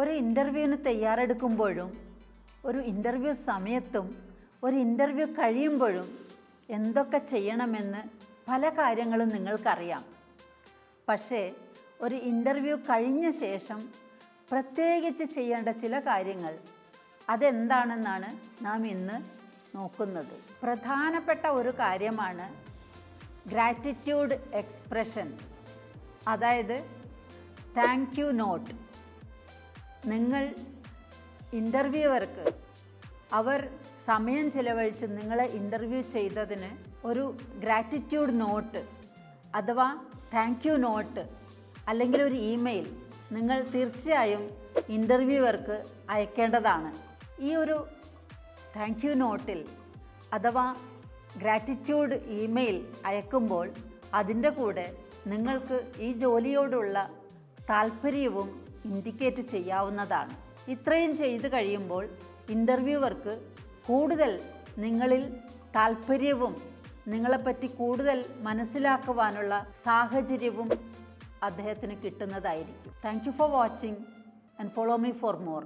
ഒരു ഇന്റർവ്യൂവിന് തയ്യാറെടുക്കുമ്പോഴും ഒരു ഇന്റർവ്യൂ സമയത്തും ഒരു ഇന്റർവ്യൂ കഴിയുമ്പോഴും എന്തൊക്കെ ചെയ്യണമെന്ന് പല കാര്യങ്ങളും നിങ്ങൾക്കറിയാം. പക്ഷേ ഒരു ഇന്റർവ്യൂ കഴിഞ്ഞ ശേഷം പ്രത്യേകിച്ച് ചെയ്യേണ്ട ചില കാര്യങ്ങൾ അതെന്താണെന്നാണ് നാം ഇന്ന് നോക്കുന്നത്. പ്രധാനപ്പെട്ട ഒരു കാര്യമാണ് ഗ്രാറ്റിറ്റ്യൂഡ് എക്സ്പ്രഷൻ അതായത് താങ്ക് യു നോട്ട് നിങ്ങൾ ഇന്റർവ്യൂവർക്ക് അവർ സമയം ചിലവഴിച്ച് നിങ്ങളെ ഇന്റർവ്യൂ ചെയ്തതിന് ഒരു ഗ്രാറ്റിറ്റ്യൂഡ് നോട്ട് അഥവാ താങ്ക് യു നോട്ട് അല്ലെങ്കിൽ ഒരു ഇമെയിൽ നിങ്ങൾ തീർച്ചയായും ഇന്റർവ്യൂവർക്ക് അയക്കേണ്ടതാണ്. ഈ ഒരു താങ്ക് യു നോട്ടിൽ അഥവാ ഗ്രാറ്റിറ്റ്യൂഡ് ഇമെയിൽ അയക്കുമ്പോൾ അതിന്റെ കൂടെ നിങ്ങൾക്ക് ഈ ജോലിയോടുള്ള താല്പര്യവും ഇൻഡിക്കേറ്റ് ചെയ്യാവുന്നതാണ്. ഇത്രയും ചെയ്തു കഴിയുമ്പോൾ ഇന്റർവ്യൂവർക്ക് കൂടുതൽ നിങ്ങളിൽ താല്പര്യവും നിങ്ങളെപ്പറ്റി കൂടുതൽ മനസ്സിലാക്കുവാനുള്ള സാഹചര്യവും അദ്ദേഹത്തിന് കിട്ടുന്നതായിരിക്കും. Thank you for watching and follow me for more